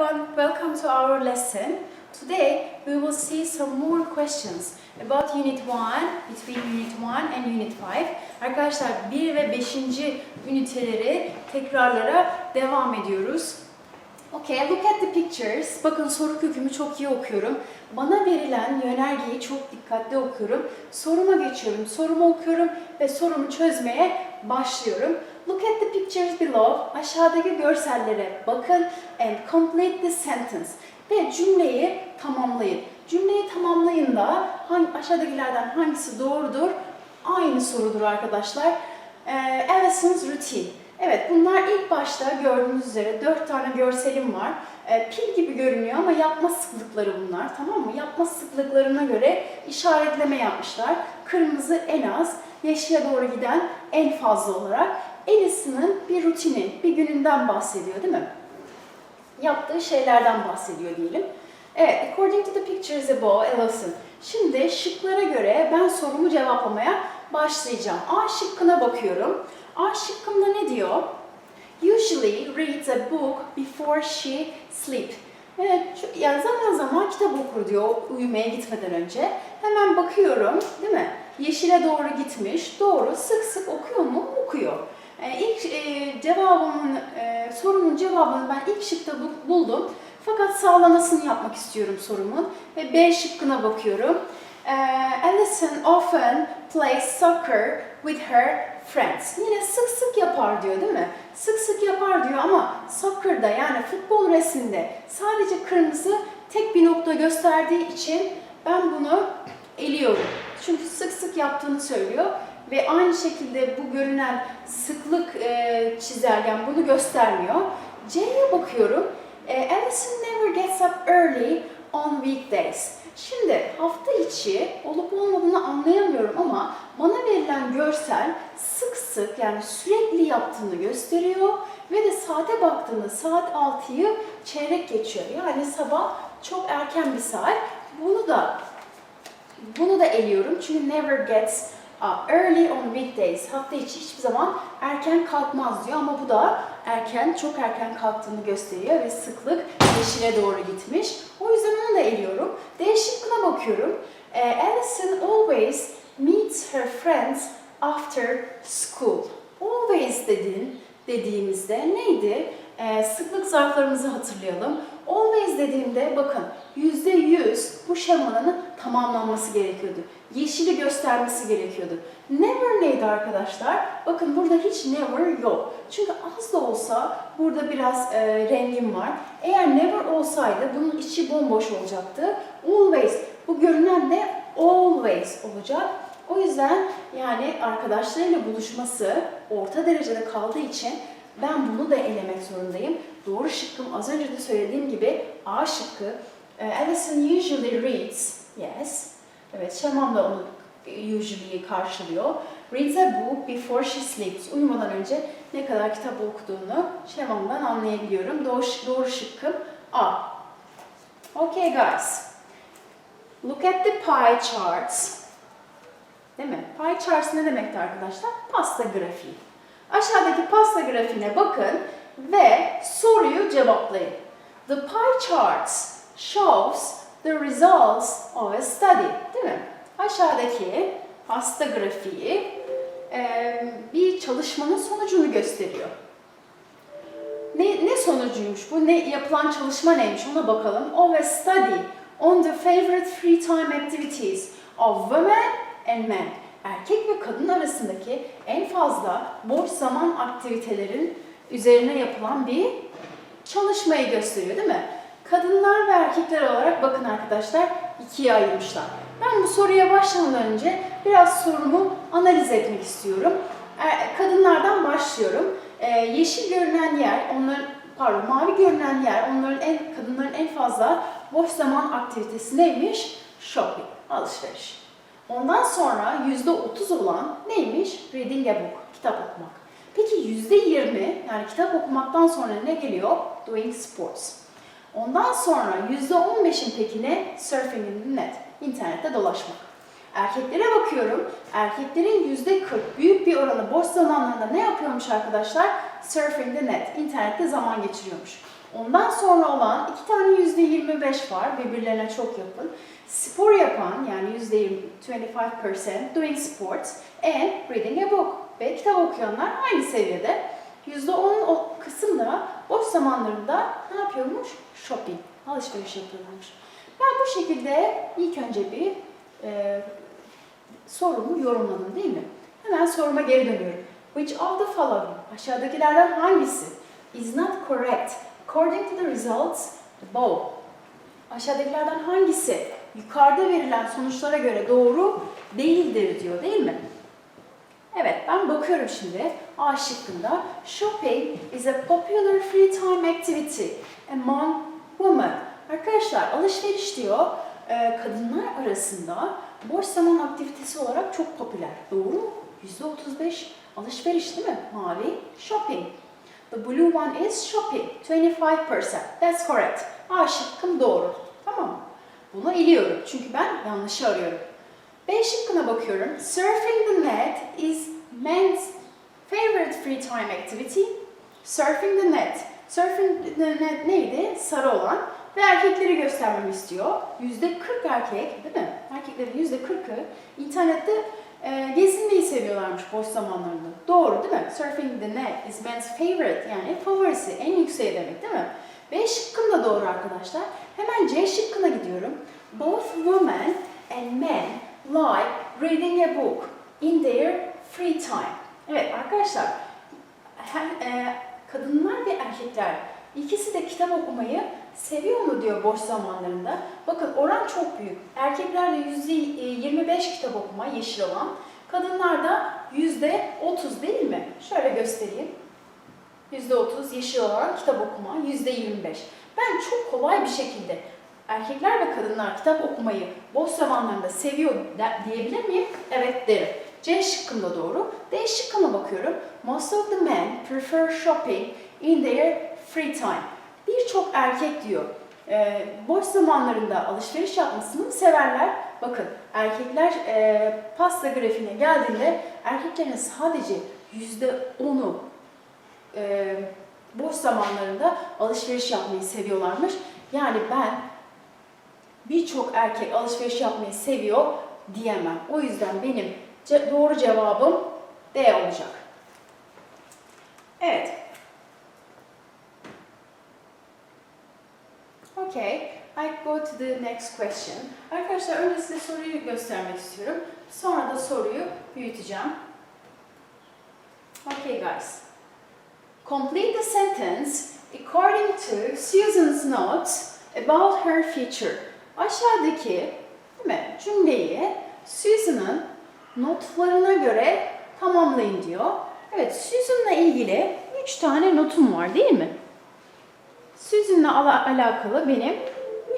everyone, welcome to our lesson. Today we will see some more questions about Unit 1, between Unit 1 and Unit 5. Arkadaşlar 1 ve 5. üniteleri tekrarlara devam ediyoruz. Okay, look at the pictures. Bakın soru kökümü çok iyi okuyorum. Bana verilen yönergeyi çok dikkatli okuyorum. Soruma geçiyorum, sorumu okuyorum ve sorumu çözmeye başlıyorum. Look at the pictures below. Aşağıdaki görsellere bakın and complete the sentence. Ve cümleyi tamamlayın. Cümleyi tamamlayın da hangi, aşağıdakilerden hangisi doğrudur? Aynı sorudur arkadaşlar. Ee, Allison's routine. Evet bunlar ilk başta gördüğünüz üzere dört tane görselim var. Ee, pil gibi görünüyor ama yapma sıklıkları bunlar tamam mı? Yapma sıklıklarına göre işaretleme yapmışlar. Kırmızı en az, yeşile doğru giden en fazla olarak. Allison'ın bir rutini, bir gününden bahsediyor değil mi? Yaptığı şeylerden bahsediyor diyelim. Evet, according to the pictures above, Allison. Şimdi şıklara göre ben sorumu cevaplamaya başlayacağım. A şıkkına bakıyorum. A şıkkımda ne diyor? Usually reads a book before she sleep. Evet, şu- yani zaman zaman kitap okur diyor uyumaya gitmeden önce. Hemen bakıyorum, değil mi? Yeşile doğru gitmiş. Doğru, sık sık okuyor mu? Okuyor. Ee, ilk e, cevabımın, e, sorunun cevabını ben ilk şıkta bu- buldum. Fakat sağlamasını yapmak istiyorum sorumun. Ve B şıkkına bakıyorum. Ee, Alison often plays soccer with her friends. Yine sık sık yapar diyor değil mi? Sık sık yapar diyor ama soccer'da yani futbol resminde sadece kırmızı tek bir nokta gösterdiği için ben bunu eliyorum. Çünkü sık sık yaptığını söylüyor ve aynı şekilde bu görünen sıklık e, çizelgen bunu göstermiyor. C'ye bakıyorum. E, Alison never gets up early on weekdays. Şimdi hafta içi olup olmadığını anlayamıyorum ama bana verilen görsel sık sık yani sürekli yaptığını gösteriyor ve de saate baktığında saat 6'yı çeyrek geçiyor. Yani sabah çok erken bir saat. Bunu da bunu da eliyorum çünkü never gets early on weekdays. Hafta içi hiçbir zaman erken kalkmaz diyor ama bu da erken, çok erken kalktığını gösteriyor ve sıklık yeşile doğru gitmiş. O yüzden onu da eliyorum. D şıkkına bakıyorum. Ee, Alison always meets her friends after school. Always dediğin, dediğimizde neydi? Ee, sıklık zarflarımızı hatırlayalım. Always dediğimde bakın yüzde yüz bu şemanın tamamlanması gerekiyordu. Yeşili göstermesi gerekiyordu. Never neydi arkadaşlar? Bakın burada hiç never yok. Çünkü az da olsa burada biraz e, rengim var. Eğer never olsaydı bunun içi bomboş olacaktı. Always bu görünen de always olacak. O yüzden yani arkadaşlarıyla buluşması orta derecede kaldığı için ben bunu da elemek zorundayım. Doğru şıkkım az önce de söylediğim gibi A şıkkı. E, Alison usually reads, yes. Evet, Şemam da onu usually karşılıyor. Reads a book before she sleeps. Uyumadan önce ne kadar kitap okuduğunu Şemam'dan anlayabiliyorum. Doğru, doğru şıkkım A. Okay guys. Look at the pie charts. Değil mi? Pie charts ne demekti arkadaşlar? Pasta grafiği. Aşağıdaki pasta grafiğine bakın ve soruyu cevaplayın. The pie charts shows the results of a study. Değil mi? Aşağıdaki pasta grafiği bir çalışmanın sonucunu gösteriyor. Ne, ne sonucuymuş bu? Ne yapılan çalışma neymiş? Ona bakalım. Of a study on the favorite free time activities of women and men. Erkek ve kadın arasındaki en fazla boş zaman aktivitelerin üzerine yapılan bir çalışmayı gösteriyor değil mi? Kadınlar ve erkekler olarak bakın arkadaşlar ikiye ayırmışlar. Ben bu soruya başlamadan önce biraz sorumu analiz etmek istiyorum. Er- Kadınlardan başlıyorum. Ee, yeşil görünen yer, onların pardon mavi görünen yer, onların en kadınların en fazla boş zaman aktivitesi neymiş? Shopping, alışveriş. Ondan sonra yüzde otuz olan neymiş? Reading a book, kitap okumak. Peki yüzde yirmi, yani kitap okumaktan sonra ne geliyor? Doing sports. Ondan sonra yüzde on beşin peki ne? Surfing in net, internette dolaşmak. Erkeklere bakıyorum. Erkeklerin yüzde 40 büyük bir oranı boş zamanlarında ne yapıyormuş arkadaşlar? Surfing the net, internette zaman geçiriyormuş. Ondan sonra olan iki tane yüzde 25 var birbirlerine çok yakın. Spor yapan yani yüzde 20, 25% doing sports and reading a book. Ve kitap okuyanlar aynı seviyede. Yüzde 10 o kısım da boş zamanlarında ne yapıyormuş? Shopping, alışveriş yapıyorlarmış. Ben bu şekilde ilk önce bir e, sorumu yorumladım değil mi? Hemen soruma geri dönüyorum. Which of the following, aşağıdakilerden hangisi is not correct according to the results above? Aşağıdakilerden hangisi yukarıda verilen sonuçlara göre doğru değildir diyor değil mi? Evet ben bakıyorum şimdi A şıkkında shopping is a popular free time activity among women. Arkadaşlar alışveriş diyor e, kadınlar arasında boş zaman aktivitesi olarak çok popüler. Doğru mu? %35 alışveriş değil mi? Mavi shopping. The blue one is shopping. 25%. That's correct. A şıkkım doğru. Tamam mı? Bunu eliyorum çünkü ben yanlışı arıyorum. B şıkkına bakıyorum. Surfing the net is men's favorite free time activity. Surfing the net. Surfing the net neydi? Sarı olan. Ve erkekleri göstermemi istiyor. Yüzde 40 erkek değil mi? Erkeklerin yüzde 40'ı internette e, gezinmeyi seviyorlarmış boş zamanlarında. Doğru değil mi? Surfing the net is men's favorite yani favorisi, en yükseği demek değil mi? B şıkkım da doğru arkadaşlar. Hemen C şıkkına gidiyorum. Both women and men like reading a book in their free time. Evet arkadaşlar, hem, e, kadınlar ve erkekler ikisi de kitap okumayı seviyor mu diyor boş zamanlarında. Bakın oran çok büyük. Erkeklerde yüzde 25 kitap okuma yeşil olan, kadınlarda yüzde 30 değil mi? Şöyle göstereyim. %30 yeşil olan kitap okuma, %25. Ben çok kolay bir şekilde erkekler ve kadınlar kitap okumayı boş zamanlarında seviyor diyebilir miyim? Evet derim. C şıkkında doğru. D şıkkına bakıyorum. Most of the men prefer shopping in their free time. Birçok erkek diyor. e, boş zamanlarında alışveriş yapmasını severler. Bakın erkekler e, pasta grafiğine geldiğinde erkeklerin sadece %10'u e, boş zamanlarında alışveriş yapmayı seviyorlarmış. Yani ben birçok erkek alışveriş yapmayı seviyor diyemem. O yüzden benim ce- doğru cevabım D olacak. Evet. Okay, I go to the next question. Arkadaşlar önce size soruyu göstermek istiyorum. Sonra da soruyu büyüteceğim. Okay guys. Complete the sentence according to Susan's notes about her future. Aşağıdaki değil mi, cümleyi Susan'ın notlarına göre tamamlayın diyor. Evet, Susan'la ilgili 3 tane notum var değil mi? Susan'la ala- alakalı benim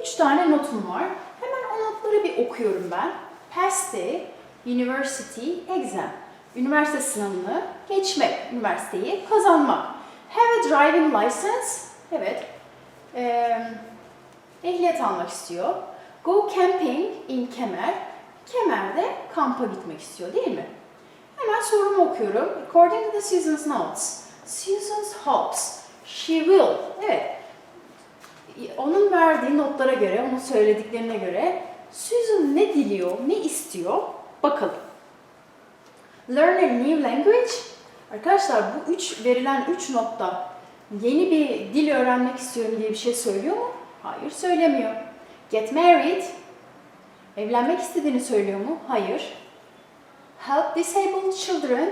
3 tane notum var. Hemen o notları bir okuyorum ben. Pass the university exam. Üniversite sınavını geçmek, üniversiteyi kazanmak. Have a driving license. Evet. Ee, ehliyet almak istiyor. Go camping in Kemer. Kemer'de kampa gitmek istiyor değil mi? Hemen sorumu okuyorum. According to the Susan's notes, Susan's hopes she will. Evet. Onun verdiği notlara göre, onun söylediklerine göre Susan ne diliyor, ne istiyor? Bakalım. Learn a new language. Arkadaşlar bu üç verilen üç notta yeni bir dil öğrenmek istiyorum diye bir şey söylüyor mu? Hayır söylemiyor. Get married. Evlenmek istediğini söylüyor mu? Hayır. Help disabled children.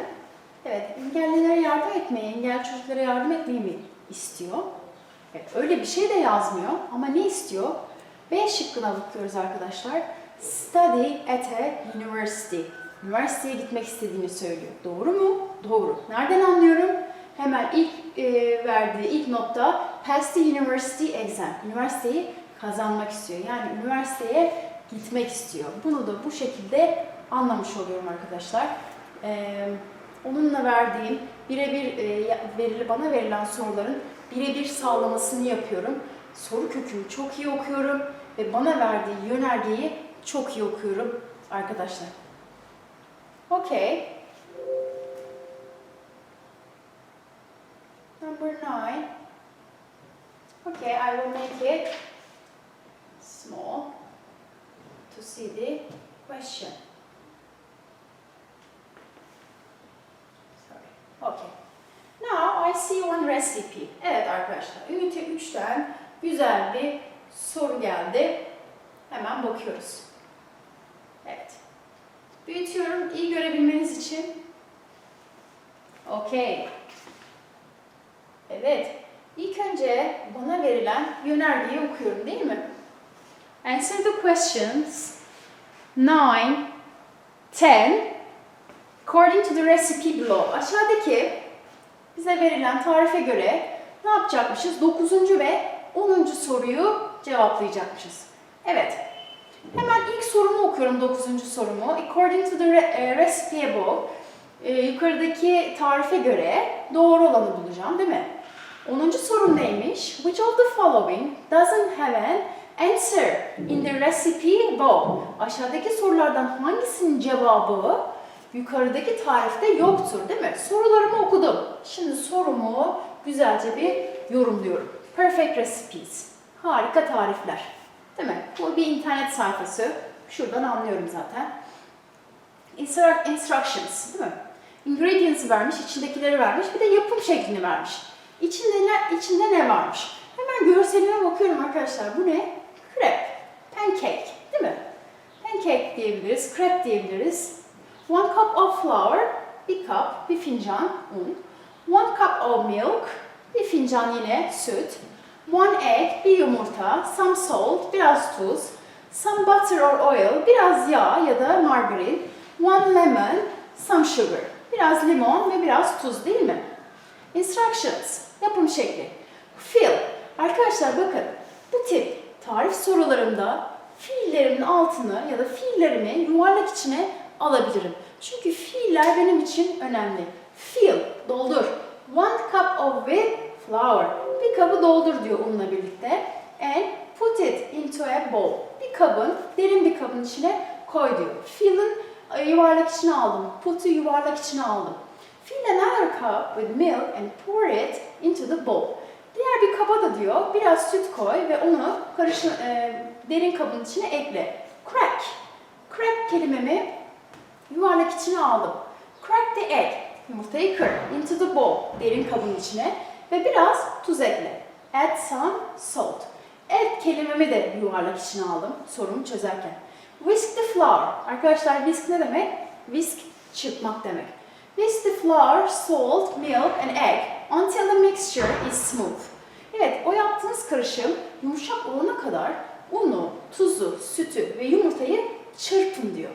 Evet, engellilere yardım etmeyi, engelli çocuklara yardım etmeyi mi istiyor? Evet, öyle bir şey de yazmıyor ama ne istiyor? B şıkkına bakıyoruz arkadaşlar. Study at a university. Üniversiteye gitmek istediğini söylüyor. Doğru mu? Doğru. Nereden anlıyorum? Hemen ilk e, verdiği ilk notta pass the university exam. Üniversiteyi kazanmak istiyor. Yani üniversiteye gitmek istiyor. Bunu da bu şekilde anlamış oluyorum arkadaşlar. Ee, onunla verdiğim birebir e, verili bana verilen soruların birebir sağlamasını yapıyorum. Soru kökünü çok iyi okuyorum ve bana verdiği yönergeyi çok iyi okuyorum arkadaşlar. Okay. Number nine. Okay, I will make it small to see the question. Sorry. Okay. Now I see one recipe. Evet arkadaşlar, ünite 3'ten güzel bir soru geldi. Hemen bakıyoruz. Evet. Büyütüyorum iyi görebilmeniz için. Okey. Evet. İlk önce bana verilen yönergeyi okuyorum değil mi? Answer the questions 9, 10 according to the recipe below. Aşağıdaki bize verilen tarife göre ne yapacakmışız? 9. ve 10. soruyu cevaplayacakmışız. Evet. Hemen ilk sorumu okuyorum 9. sorumu. According to the re- e, recipe above. e, yukarıdaki tarife göre doğru olanı bulacağım değil mi? 10. sorum neymiş? Which of the following doesn't have an answer in the recipe above? Aşağıdaki sorulardan hangisinin cevabı yukarıdaki tarifte yoktur değil mi? Sorularımı okudum. Şimdi sorumu güzelce bir yorumluyorum. Perfect recipes. Harika tarifler. Değil mi? Bu bir internet sayfası. Şuradan anlıyorum zaten. Instru- instructions değil mi? Ingredients vermiş, içindekileri vermiş, bir de yapım şeklini vermiş. İçinde ne, içinde ne varmış? Hemen görseline bakıyorum arkadaşlar. Bu ne? Crepe, pancake değil mi? Pancake diyebiliriz, crepe diyebiliriz. One cup of flour, bir kap, bir fincan un. One cup of milk, bir fincan yine süt. One egg, bir yumurta. Some salt, biraz tuz. Some butter or oil, biraz yağ ya da margarin. One lemon, some sugar. Biraz limon ve biraz tuz değil mi? Instructions, yapım şekli. Fill. Arkadaşlar bakın, bu tip tarif sorularımda fiillerimin altını ya da fiillerimi yuvarlak içine alabilirim. Çünkü fiiller benim için önemli. Fill, doldur. One cup of with flour. Bir kabı doldur diyor unla birlikte. And put it into a bowl. Bir kabın, derin bir kabın içine koy diyor. Fill'in e, yuvarlak içine aldım. Put'u yuvarlak içine aldım. Fill another cup with milk and pour it into the bowl. Diğer bir kaba da diyor biraz süt koy ve onu karışın, e, derin kabın içine ekle. Crack. Crack kelimemi yuvarlak içine aldım. Crack the egg. Yumurtayı kır. Into the bowl. Derin kabın içine. Ve biraz tuz ekle. Add some salt. Add kelimemi de yuvarlak içine aldım sorumu çözerken. Whisk the flour. Arkadaşlar whisk ne demek? Whisk çırpmak demek. Whisk the flour, salt, milk and egg until the mixture is smooth. Evet, o yaptığınız karışım yumuşak olana kadar unu, tuzu, sütü ve yumurtayı çırpın diyor.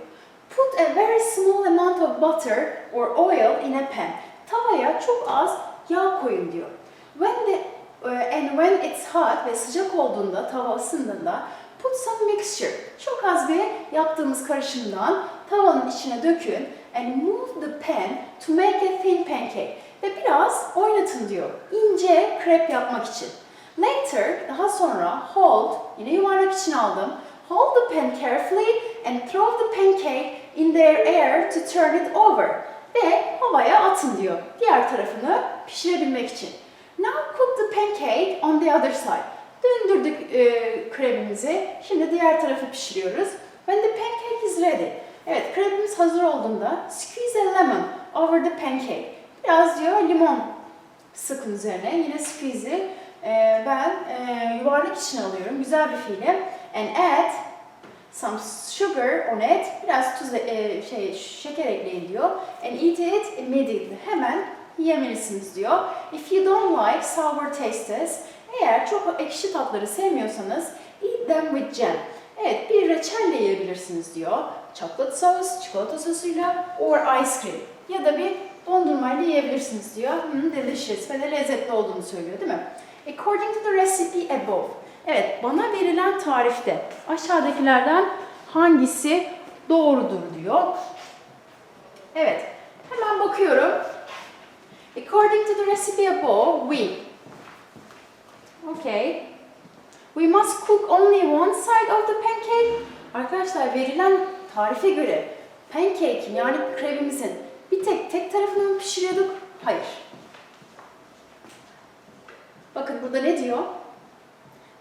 Put a very small amount of butter or oil in a pan. Tavaya çok az yağ koyun diyor. When the uh, and when it's hot ve sıcak olduğunda, tava ısındığında put some mixture. Çok az bir yaptığımız karışımdan tavanın içine dökün and move the pan to make a thin pancake. Ve biraz oynatın diyor. İnce krep yapmak için. Later, daha sonra hold, yine yuvarlak içine aldım. Hold the pan carefully and throw the pancake in their air to turn it over. Ve havaya atın diyor. Diğer tarafını pişirebilmek için. Now cook the pancake on the other side. Döndürdük e, krepimizi. Şimdi diğer tarafı pişiriyoruz. When the pancake is ready. Evet, krepimiz hazır olduğunda squeeze a lemon over the pancake. Biraz diyor limon sıkın üzerine. Yine squeeze'i e, ben e, yuvarlak içine alıyorum. Güzel bir fiilim. And add some sugar on it. Biraz tuz, e, şey, şeker ekleyin diyor. And eat it immediately. Hemen yiyemelisiniz diyor. If you don't like sour tastes, eğer çok ekşi tatları sevmiyorsanız eat them with jam. Evet, bir reçelle yiyebilirsiniz diyor. Chocolate sauce, çikolata sosuyla or ice cream. Ya da bir dondurmayla yiyebilirsiniz diyor. Hmm, delicious ve de lezzetli olduğunu söylüyor değil mi? According to the recipe above. Evet, bana verilen tarifte aşağıdakilerden hangisi doğrudur diyor. Evet, hemen bakıyorum. According to the recipe above, we. Okay. We must cook only one side of the pancake. Arkadaşlar verilen tarife göre pancake'in yani krepimizin bir tek tek tarafını mı pişiriyorduk? Hayır. Bakın burada ne diyor?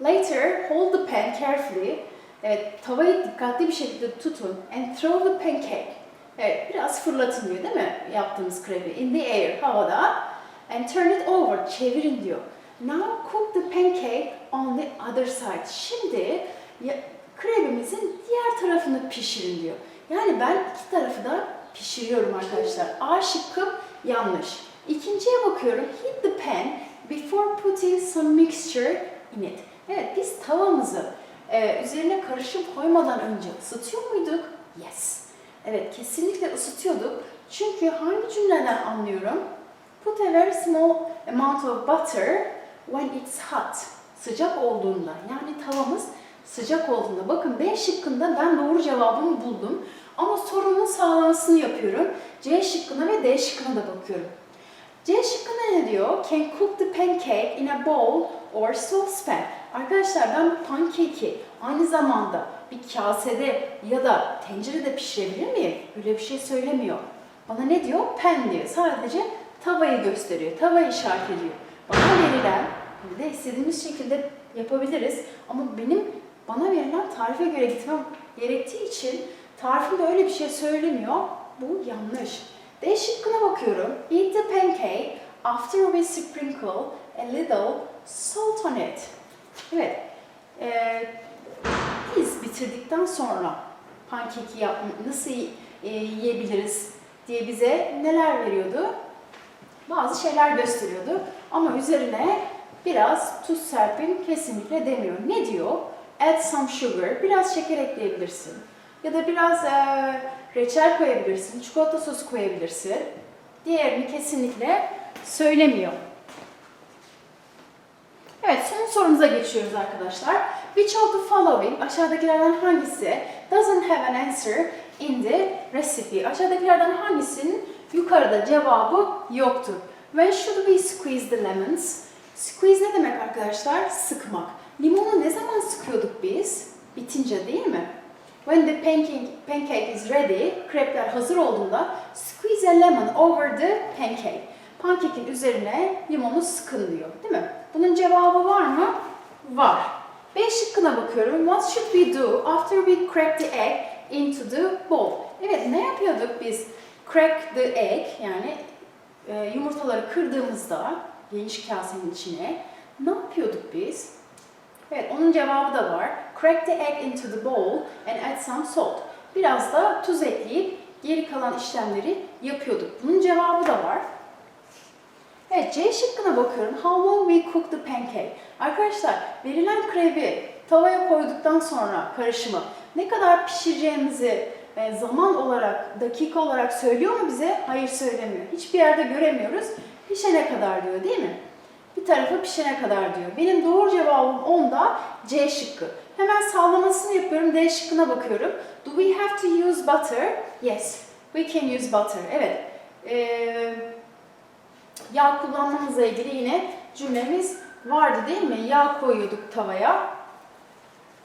Later, hold the pan carefully. Evet, tavayı dikkatli bir şekilde tutun and throw the pancake. Evet, biraz fırlatın diyor değil mi? Yaptığımız krebi. In the air, havada. And turn it over, çevirin diyor. Now cook the pancake on the other side. Şimdi diğer tarafını pişirin diyor. Yani ben iki tarafı da pişiriyorum arkadaşlar. A şıkkı yanlış. İkinciye bakıyorum. Heat the pan before putting some mixture in it. Evet biz tavamızı e, üzerine karışım koymadan önce ısıtıyor muyduk? Yes. Evet kesinlikle ısıtıyorduk. Çünkü hangi cümleden anlıyorum? Put a very small amount of butter when it's hot. Sıcak olduğunda yani tavamız sıcak olduğunda. Bakın B şıkkında ben doğru cevabımı buldum. Ama sorunun sağlamasını yapıyorum. C şıkkına ve D şıkkına da bakıyorum. C şıkkında ne diyor? Can cook the pancake in a bowl or saucepan. Arkadaşlar ben bu pancake'i aynı zamanda bir kasede ya da tencerede pişirebilir miyim? Öyle bir şey söylemiyor. Bana ne diyor? Pan diyor. Sadece tavayı gösteriyor. Tavayı işaret ediyor. Bana verilen, bir de istediğimiz şekilde yapabiliriz. Ama benim bana verilen tarife göre gitmem gerektiği için tarifimde öyle bir şey söylemiyor. Bu yanlış. D şıkkına bakıyorum. Eat the pancake after we sprinkle a little salt on it. Evet. Ee, biz bitirdikten sonra pankeki nasıl e, yiyebiliriz diye bize neler veriyordu? Bazı şeyler gösteriyordu. Ama üzerine biraz tuz serpin kesinlikle demiyor. Ne diyor? Add some sugar. Biraz şeker ekleyebilirsin. Ya da biraz e, reçel koyabilirsin, çikolata sosu koyabilirsin. Diğerini kesinlikle söylemiyor. Evet, son sorumuza geçiyoruz arkadaşlar. Which of the following, aşağıdakilerden hangisi doesn't have an answer in the recipe? Aşağıdakilerden hangisinin yukarıda cevabı yoktur? When should we squeeze the lemons? Squeeze ne demek arkadaşlar? Sıkmak. Limonu ne zaman sıkıyorduk biz? Bitince değil mi? When the pancake, is ready, krepler hazır olduğunda squeeze a lemon over the pancake. Pankekin üzerine limonu sıkın diyor, değil mi? Bunun cevabı var mı? Var. B şıkkına bakıyorum. What should we do after we crack the egg into the bowl? Evet, ne yapıyorduk biz? Crack the egg, yani e, yumurtaları kırdığımızda geniş kasenin içine ne yapıyorduk biz? Evet, onun cevabı da var. Crack the egg into the bowl and add some salt. Biraz da tuz ekleyip geri kalan işlemleri yapıyorduk. Bunun cevabı da var. Evet, C şıkkına bakıyorum. How long we cook the pancake? Arkadaşlar, verilen krebi tavaya koyduktan sonra karışımı ne kadar pişireceğimizi e, zaman olarak, dakika olarak söylüyor mu bize? Hayır söylemiyor. Hiçbir yerde göremiyoruz. Pişene kadar diyor değil mi? Bir tarafı pişene kadar diyor. Benim doğru cevabım onda C şıkkı. Hemen sağlamasını yapıyorum. D şıkkına bakıyorum. Do we have to use butter? Yes, we can use butter. Evet. Ee, yağ kullanmamızla ilgili yine cümlemiz vardı değil mi? Yağ koyuyorduk tavaya.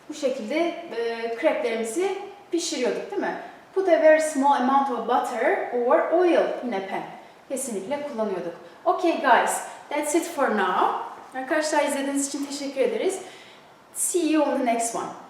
Bu şekilde e, kreplerimizi pişiriyorduk değil mi? Put a very small amount of butter or oil in a pan. Kesinlikle kullanıyorduk. Okay guys, that's it for now. Arkadaşlar izlediğiniz için teşekkür ederiz. See you on the next one.